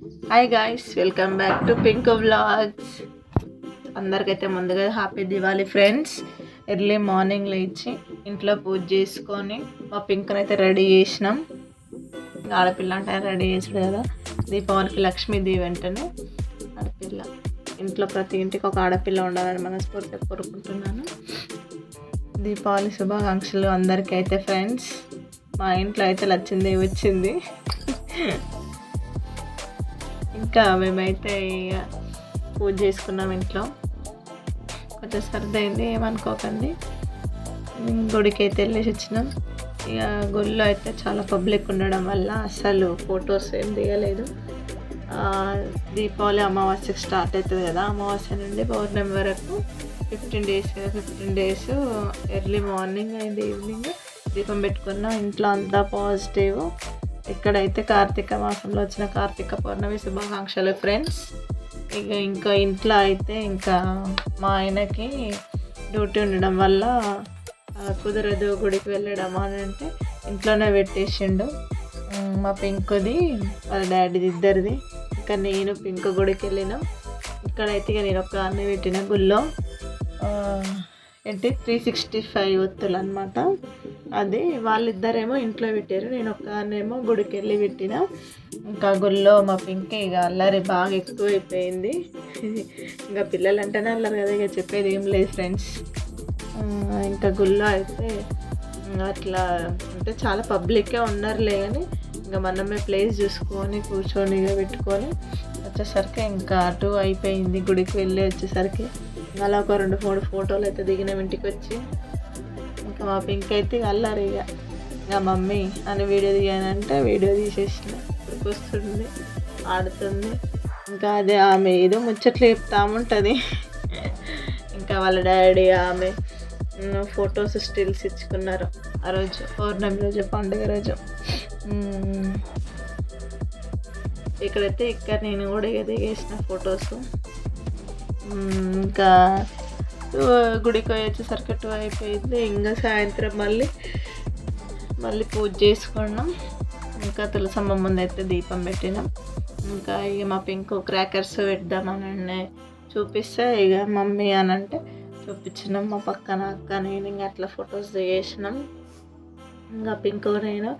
Hi guys welcome back to pink vlogs అందరికైతే ముందుగా happy Diwali friends early morning లేచి ఇంట్లో పూజ చేసుకొని మా పింక్ని అయితే రెడీ చేసినాం. ఆడపిల్ల అంటే రెడీ చేసాడు కదా. దీపావళికి లక్ష్మీదేవి వెంటనే ఆడపిల్ల. ఇంట్లో ప్రతి ఇంటికి ఒక ఆడపిల్ల ఉండాలని మనస్ఫూర్తిగా కోరుకుంటున్నాను. దీపావళి శుభాకాంక్షలు అందరికీ అయితే ఫ్రెండ్స్ మా ఇంట్లో అయితే లచ్చిందేవి వచ్చింది. ఇంకా మేమైతే ఇక పూజ చేసుకున్నాం ఇంట్లో. కొంచెం సర్ది అయింది ఏమనుకోకండి. గుడికి అయితే వెళ్ళేసి వచ్చినాం. ఇక గుడిలో అయితే చాలా పబ్లిక్ ఉండడం వల్ల అసలు ఫొటోస్ ఏం దిగలేదు. దీపావళి అమావాస్యకి స్టార్ట్ అవుతుంది కదా అమావాస్య నుండి పౌర్ణమి వరకు fifteen days fifteen days early morning and evening దీపం పెట్టుకున్నాం. ఇంట్లో అంతా పాజిటివ్. ఇక్కడైతే కార్తీక మాసంలో వచ్చిన కార్తీక పౌర్ణమి శుభాకాంక్షలు ఫ్రెండ్స్ ఇక ఇంకా ఇంట్లో అయితే ఇంకా మా ఆయనకి డ్యూటీ ఉండడం వల్ల కుదరదు గుడికి వెళ్ళడం అని అంటే ఇంట్లోనే పెట్టేసిండు. మా పింకుది వాళ్ళ డాడీది ఇద్దరిది. ఇంకా నేను పింక్ గుడికి వెళ్ళినాం. ఇక్కడైతే ఇక నేను ఒక అన్న పెట్టిన గుళ్ళో. ఆ, ఏంటి? త్రీ సిక్స్టీ ఫైవ్ ఒత్తులు అనమాట అది వాళ్ళిద్దరేమో ఇంట్లో పెట్టారు. నేను ఒక్కనేమో గుడికి వెళ్ళి పెట్టిన. ఇంకా గుళ్ళో మా పింక్ ఇక అల్లరి బాగా ఎక్కువైపోయింది. ఇంకా పిల్లలు అంటేనే అల్లరి కదా ఇక చెప్పేది ఏం లేదు ఫ్రెండ్స్. ఇంకా గుళ్ళో అయితే అట్లా అంటే చాలా పబ్లిక్గా ఉన్నారులే కానీ ఇంకా మనమే ప్లేస్ చూసుకొని కూర్చొని ఇక పెట్టుకొని వచ్చేసరికి ఇంకా అటు అయిపోయింది గుడికి వెళ్ళి వచ్చేసరికి. అలా ఒక రెండు మూడు ఫోటోలు అయితే దిగినాం ఇంటికి వచ్చి. మా పింక్ అయితే ఇక అల్లారు ఇక ఇంకా మమ్మీ అని వీడియో దిగానంటే వీడియో తీసేసిన. వస్తుంది ఆడుతుంది. ఇంకా అదే ఆమె ఏదో ముచ్చట్లు చెప్తా ఉంటుంది. ఇంకా వాళ్ళ డాడీ ఆమె ఫొటోస్ స్టిల్స్ ఇచ్చుకున్నారు ఆ రోజు. పౌర్ణమి రోజు పండుగ రోజు. ఇక్కడైతే ఇక్కడ నేను కూడా దిగేసిన ఫొటోస్. ఇంకా గుడికి వచ్చేసరికి టూ అయిపోయింది. ఇంకా సాయంత్రం మళ్ళీ మళ్ళీ పూజ చేసుకున్నాం. ఇంకా తులసమ్మ ముందు అయితే దీపం పెట్టినాం. ఇంకా ఇక మా పింక్ క్రాకర్స్ పెడదామని చూపిస్తే ఇక మమ్మీ అని అంటే చూపించినాం. మా పక్కన అక్క నేను ఇంకా అట్లా ఫొటోస్ దిగేసినాం ఇంకా పింక్ నేను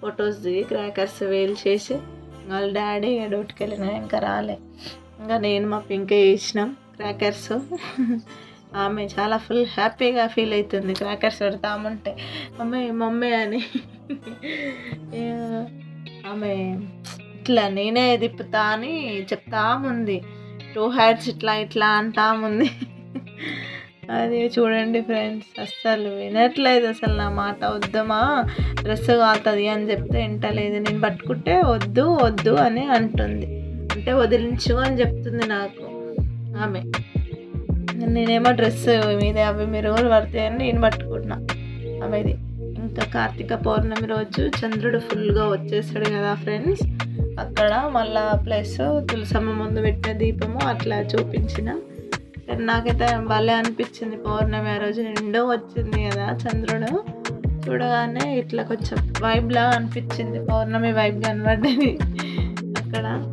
ఫొటోస్ దిగి క్రాకర్స్ వేలు చేసి వాళ్ళ డాడీ డ్యూటీకి వెళ్ళినా ఇంకా రాలే. ఇంకా నేను మా పింక్ వేసినాం క్రాకర్స్ ఆమె చాలా ఫుల్ హ్యాపీగా ఫీల్ అవుతుంది క్రాకర్స్ పెడతామంటే. మమ్మీ మమ్మీ అని. ఆమె ఇట్లా నేనే తిప్పుతా అని చెప్తా ఉంది టూ హ్యాడ్స్ ఇట్లా ఇట్లా అంటా ఉంది అది చూడండి ఫ్రెండ్స్ అస్సలు వినట్లేదు అసలు నా మాట వద్దమా డ్రెస్ కాలుతుంది అని చెప్తే వింటలేదు. నేను పట్టుకుంటే వద్దు వద్దు అని అంటుంది. అంటే వదిలించు అని చెప్తుంది నాకు ఆమె. నేనేమో డ్రెస్ మీద అవి రోజులు పడతాయని నేను పట్టుకుంటున్నా. అవేది? ఇంకా కార్తీక పౌర్ణమి రోజు చంద్రుడు ఫుల్గా వచ్చేసాడు కదా ఫ్రెండ్స్ అక్కడ మళ్ళా ప్లస్ తులసమ్మ ముందు పెట్టిన దీపము అట్లా చూపించిన. నాకైతే భలే అనిపించింది పౌర్ణమి ఆ రోజు. నిండో వచ్చింది కదా చంద్రుడు. చూడగానే ఇట్లా కొంచెం వైబ్లా అనిపించింది. పౌర్ణమి వైబ్ కనబడ్డది. అక్కడ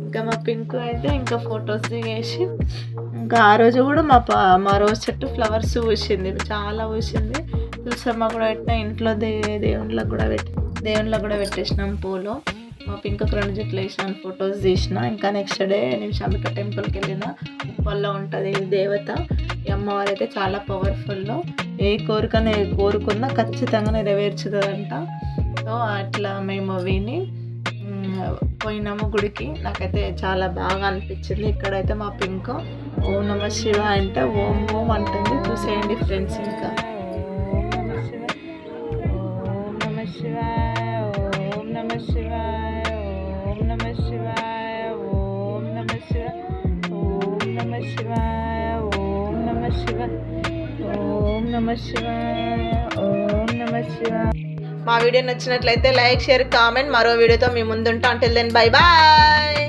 ఇంకా మా పింక్ అయితే ఇంకా ఫొటోస్ దిగేసి ఇంకా ఆ రోజు కూడా మా పా మా రోజు చెట్టు ఫ్లవర్స్ పూసింది. చాలా పూసింది. తులసమ్మ కూడా పెట్టిన ఇంట్లో దే దేవుళ్ళకి కూడా పెట్టి దేవుళ్ళకి కూడా పెట్టేసినాం పూలు. మా పింక్ రెండు జట్లు వేసినాను ఫొటోస్ తీసిన. ఇంకా నెక్స్ట్ డే నేను శాంబిక టెంపుల్కి వెళ్ళిన. ఉప్పల్లో ఉంటుంది దేవత. ఈ అమ్మవారు అయితే చాలా పవర్ఫుల్ ఏ కోరికనే కోరుకున్నా ఖచ్చితంగా నెరవేర్చుతుందంట. సో అట్లా మేము విని పోయినాము గుడికి. నాకైతే చాలా బాగా అనిపించింది. ఇక్కడైతే మా పింక్ ఓం నమ శివ అంటే. ఓం ఓం అంటుంది. చూసేయండి ఫ్రెండ్స్ ఇంకా. ఓం నమ శివాయ ఓం నమ శివ మా వీడియో నచ్చినట్లయితే లైక్ షేర్ కామెంట్. మరో వీడియోతో మీ ముందుంటా. అంటే దెన్ బై బాయ్